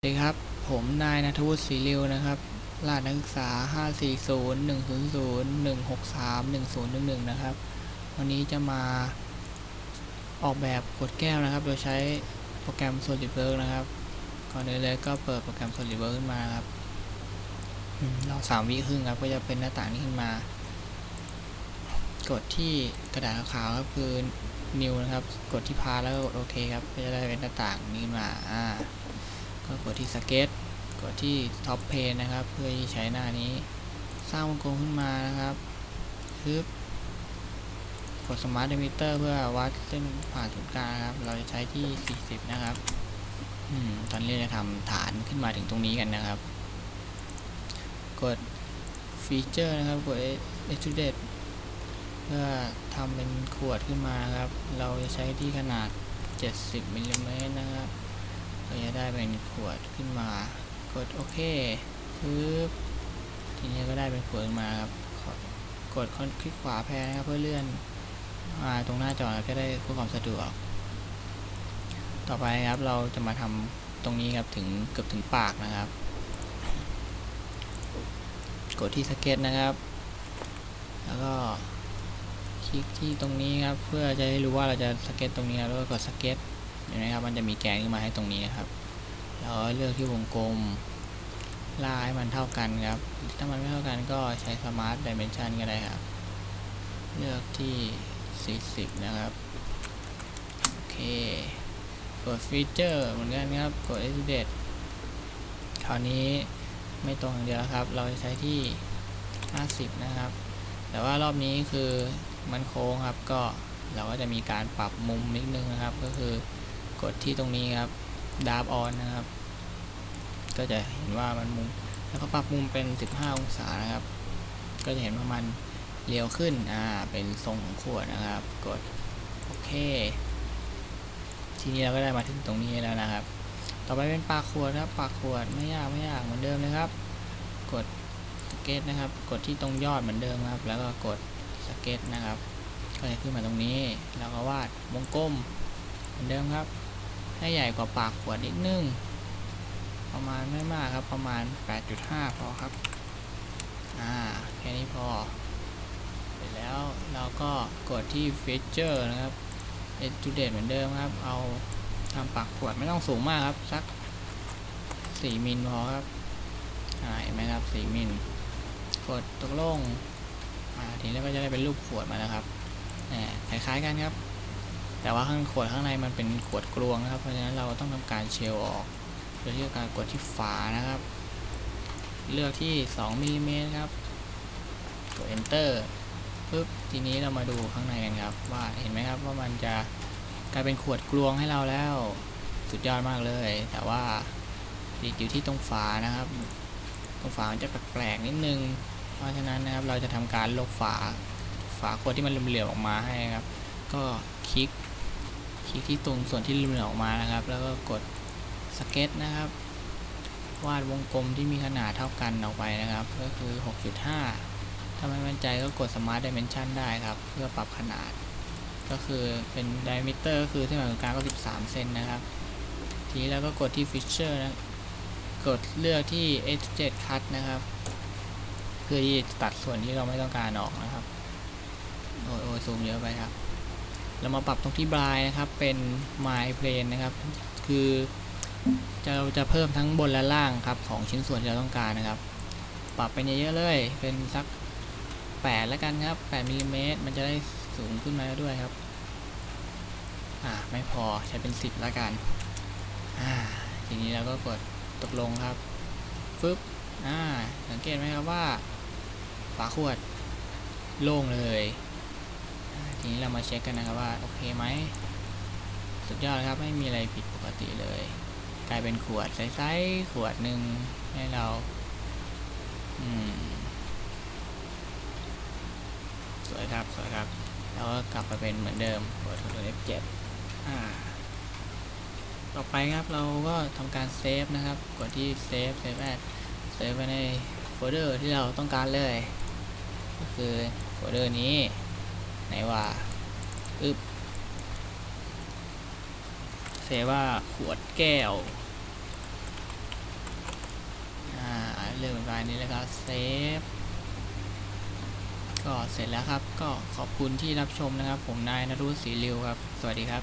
สวัสดีครับ ผมนายนัทวุฒิศรีริวนะครับ รหัสนักศึกษา 540 100 163 1011 นะครับ วันนี้จะมาออกแบบขวดแก้วนะครับ โดยใช้โปรแกรม SolidWorks นะครับ ก่อนอื่นเลยก็เปิดโปรแกรม SolidWorks ขึ้นมาครับอืมรอสามวิครึ่งครับ ก็จะเป็นหน้าต่างนี้ขึ้นมา กดที่กระดาษขาวครับคือ New นะครับ กดที่พาแล้วก็กดโอเคครับ ก็จะได้เป็นหน้าต่างนี้มา อ่า ก็กดที่สเก็ตกดที่ท็อปเพนนะครับ เพื่อที่ใช้หน้านี้ สร้างวงกลมขึ้นมานะครับฮึบกดสมาร์ทเดมิเตอร์เพื่อวัดเส้นผ่านศูนย์กลางครับ เราจะใช้ที่ 40 นะครับอืมตอนนี้จะทำฐานขึ้นมาถึงตรงนี้กันนะครับ กดฟีเจอร์นะครับ กด extrude เพื่อทำเป็นขวดขึ้นมาครับ เราจะใช้ที่ขนาด 70มิลลิเมตรนะครับ เป็นขวดขึ้นมา กดโอเคปึ๊บทีนี้ก็ได้เป็นขวดขึ้นมาครับกดคลิกขวาแพนนะครับเพื่อเลื่อนมาตรงหน้าจอก็ได้เพื่อความสะดวก ต่อไปครับเราจะมาทำตรงนี้ครับถึงเกือบถึงปากนะครับ กดที่สเก็ตนะครับ แล้วก็คลิกที่ตรงนี้ครับเพื่อจะให้รู้ว่าเราจะสเก็ตตรงนี้ครับแล้วก็กดสเก็ตเห็นไหมครับมันจะมีแกนขึ้นมาให้ตรงนี้นะครับ แล้วเลือกที่วงกลมล่ากให้มันเท่ากันครับ ถ้ามันไม่เท่ากันก็ใช้ Smart Dimension ก็ได้ครับ เลือกที่ 40 นะครับ โอเค กดฟีเจอร์เหมือนกันครับ กด Extrude คราวนี้ไม่ตรงอย่างเดียวครับ เราจะใช้ที่ 50 นะครับ แต่ว่ารอบนี้คือมันโค้งครับ ก็เราก็จะมีการปรับมุมนิดนึงนะครับ ก็คือกดที่ตรงนี้ครับ ดาร์ on นะครับ ก็จะเห็นว่ามันมุม แล้วก็ปรับมุมเป็น 15 องศานะครับ ก็จะเห็นว่ามันเรียวขึ้น อ่า เป็นทรงของขวดนะครับ กด โอเค ทีนี้เราก็ได้มาถึงตรงนี้แล้วนะครับ ต่อไปเป็นปากขวดครับ ปากขวดไม่ยากไม่ยากเหมือนเดิมเลยครับ กดสเก็ตนะครับ กดที่ตรงยอดเหมือนเดิมครับ แล้วก็กดสเก็ตนะครับ ก็จะขึ้นมาตรงนี้ แล้วก็วาดวงกลมเหมือนเดิมครับ ให้ใหญ่กว่าปากขวดนิดนึง ประมาณไม่มากครับประมาณ 8.5 พอครับ อ่า แค่นี้พอ เสร็จแล้วเราก็กดที่ Feature นะครับ Extrude เหมือนเดิมครับ เอาทำปากขวดไม่ต้องสูงมากครับ สัก 4 มิลพอครับ อ่าเห็นไหมครับ 4 มิล กดตกลง อ่า ทีนี้ก็จะได้เป็นรูปขวดมาแล้วครับแหมคล้ายๆกันครับ แต่ว่าข้างขวดข้างในมันเป็นขวดกลวงนะครับ เพราะฉะนั้นเราต้องทำการเชลออกโดยที่การกดที่ฝานะครับ เลือกที่2มิลลิเมตรครับกด enter ปึ๊บทีนี้เรามาดูข้างในกันครับ ว่าเห็นไหมครับว่ามันจะกลายเป็นขวดกลวงให้เราแล้ว สุดยอดมากเลย แต่ว่าติดอยู่ที่ตรงฝานะครับ ตรงฝามันจะแปลกๆนิดนึง เพราะฉะนั้นนะครับเราจะทำการลบฝาฝาขวดที่มันเหลวๆออกมาให้ครับ ก็ คลิก คลิกที่ตรงส่วนที่เหลือออกมานะครับ แล้วก็กดสเก็ตนะครับ วาดวงกลมที่มีขนาดเท่ากันออกไปนะครับ ก็คือ 6.5 ถ้าไม่มั่นใจก็กด Smart Dimension ได้ครับ เพื่อปรับขนาด ก็คือเป็น diameter ก็คือเส้นผ่านศูนย์กลางก็ 13 เซนนะครับ ทีนี้เราก็กดที่ Feature นะ กดเลือกที่ Extrude Cut นะครับเพื่อที่จะตัดส่วนที่เราไม่ต้องการออกนะครับ โอ้โอ้ยซูมเยอะไปครับ เรามาปรับตรงที่บลายนะครับเป็น My Plane นะครับ คือจะเราจะเพิ่มทั้งบนและล่างครับของชิ้นส่วนที่เราต้องการนะครับ ปรับไปเยอะๆเลยเป็นสัก 8 แล้วกันครับ8มิลลิเมตรมันจะได้สูงขึ้นมาด้วยครับอ่าไม่พอใช้เป็น 10 แล้วกันอ่าทีนี้เราก็กดตกลงครับฟึบอ่าสังเกตไหมครับว่าฝาขวดโล่งเลย ทีนี้เรามาเช็คกันนะครับว่าโอเคไหมสุดยอดครับไม่มีอะไรผิดปกติเลย กลายเป็นขวดใสๆขวดหนึ่งให้เราสวยครับสวยครับ แล้วก็กลับมาเป็นเหมือนเดิมกดตัว F7 อ่าต่อไปครับเราก็ทำการเซฟนะครับกดที่เซฟเซฟแอดเซฟไว้ในโฟลเดอร์ที่เราต้องการเลย ก็คือโฟลเดอร์นี้ ไหนว่าอึบเซว่าขวดแก้ว อ่าเรื่องรายนี้เลยครับเซฟ ก็เสร็จแล้วครับ ก็ขอบคุณที่รับชมนะครับ ผมนายนรุศรีริวครับ สวัสดีครับ